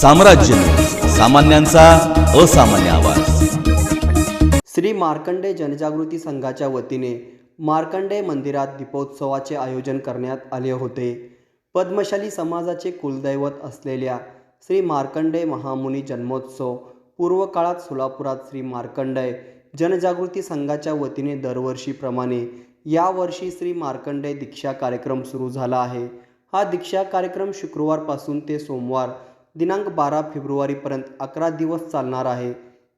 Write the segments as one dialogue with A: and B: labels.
A: साम्राज्य. सामान्यांचा असामान्य आवाज.
B: श्री मार्कंडे जनजागृती संघाच्या वतीने मार्कंडे मंदिरात दीपोत्सवाचे आयोजन करण्यात आले होते. पद्मशाली समाजाचे कुलदैवत असलेल्या श्री मार्कंडे महामुनी जन्मोत्सव पूर्व काळात सोलापुरात श्री मार्कंडे जनजागृती संघाच्या वतीने दरवर्षीप्रमाणे यावर्षी श्री मार्कंडे दीक्षा कार्यक्रम सुरू झाला आहे. हा दीक्षा कार्यक्रम शुक्रवारपासून ते सोमवार दिनांक बारा फेब्रुवारीपर्यंत अकरा दिवस चालणार आहे.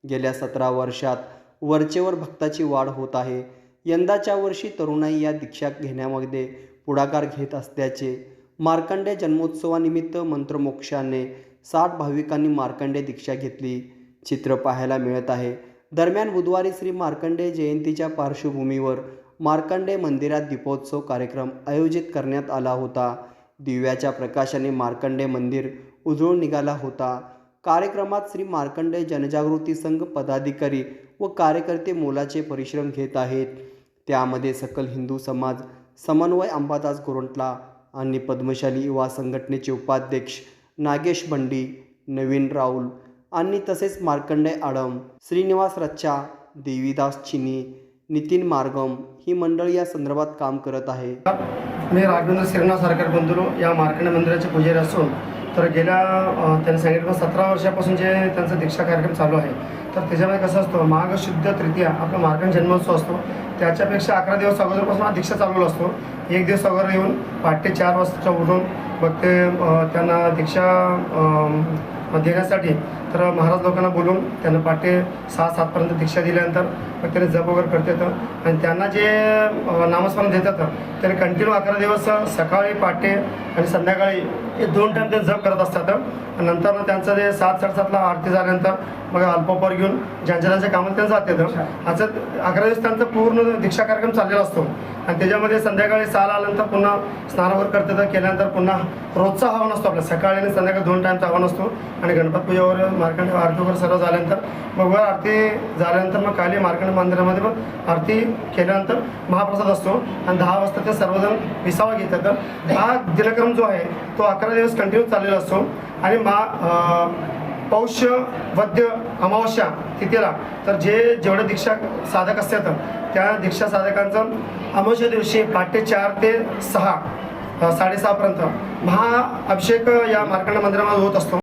B: गेल्या सतरा वर्षात वरचेवर भक्ताची वाढ होत आहे. यंदाच्या वर्षी तरुणाई या दीक्षा घेण्यामध्ये पुढाकार घेत असल्याचे मार्कंडे जन्मोत्सवानिमित्त मंत्रमोक्षाने साठ भाविकांनी मार्कंडे दीक्षा घेतली. चित्र पाहायला मिळत आहे. दरम्यान बुधवारी श्री मार्कंडे जयंतीच्या पार्श्वभूमीवर मार्कंडे मंदिरात दीपोत्सव कार्यक्रम आयोजित करण्यात आला होता. दिव्याच्या प्रकाशाने मार्कंडे मंदिर उजळून निघाला होता. कार्यक्रमात श्री मार्कंडे जनजागृती संघ पदाधिकारी व कार्यकर्ते मोलाचे परिश्रम घेत आहेत. त्यामध्ये सकल हिंदू समाज समन्वय अंबादास गोरंटला आणि पद्मशाली युवा संघटनेचे उपाध्यक्ष नागेश बंडी नवीन राऊल आणि तसेच मार्कंडे आडम श्रीनिवास रच्चा देवीदास चिनी नितीन मार्गम ही मंडळ या संदर्भात काम करत आहे.
C: मी राघवेंद्र सिरणा सरकार बंधुरो या मार्कंड मंदिराचे पुजारी असून तर गेल्या त्यांनी सांगितलं सतरा वर्षापासून जे त्यांचा दीक्षा कार्यक्रम चालू आहे तर त्याच्यामध्ये कसं असतं माघ शुद्ध तृतीया आपला मार्कंड जन्मोत्सव असतो. त्याच्यापेक्षा अकरा दिवस अगोदरपासून हा दीक्षा चालू असतो. एक दिवस अगोदर येऊन पहाटे चार वाजता उठून मग ते त्यांना दीक्षा अ, देण्यासाठी तर महाराज लोकांना बोलून त्यांना पाटे सहा सातपर्यंत दीक्षा दिल्यानंतर मग त्याने जप वगैरे करतात आणि त्यांना जे नामस्मरण देतात त्याने कंटिन्यू अकरा दिवस सकाळी पाटे आणि संध्याकाळी हे दोन टाईम ते जप करत असतात. नंतर त्यांचं जे सात साडेसातला आरती झाल्यानंतर मग अल्पोपर घेऊन ज्यांच्या ज्यांच्या कामात त्यांना जातात असं अकरा दिवस त्यांचा पूर्ण दीक्षा कार्यक्रम चाललेला असतो. आणि त्याच्यामध्ये संध्याकाळी सहाला आल्यानंतर पुन्हा स्नान वगैरे करतात केल्यानंतर पुन्हा रोजचा हवन असतो आपला. सकाळी आणि संध्याकाळी दोन टाईमचा हवन असतो. आणि गणपत पूजेवर मार्कंड आरती वगैरे सर्व झाल्यानंतर मग वर आरती झाल्यानंतर मग खाली मार्कंड मंदिरामध्ये मग आरती केल्यानंतर महाप्रसाद असतो. आणि दहा वाजता ते सर्वजण विसावा घेतात. हा दिनक्रम जो आहे तो अकरा दिवस कंटिन्यू चाललेला असतो. आणि मा पौष्य पौष वद्य अमावस्या तिथेला तर जे जेवढे दीक्षा साधक असतात त्या दीक्षा साधकांचं अमावस्या दिवशी पहाटे चार ते सहा साडेसहापर्यंत महाअभिषेक या मार्कंड मंदिरामध्ये होत असतो.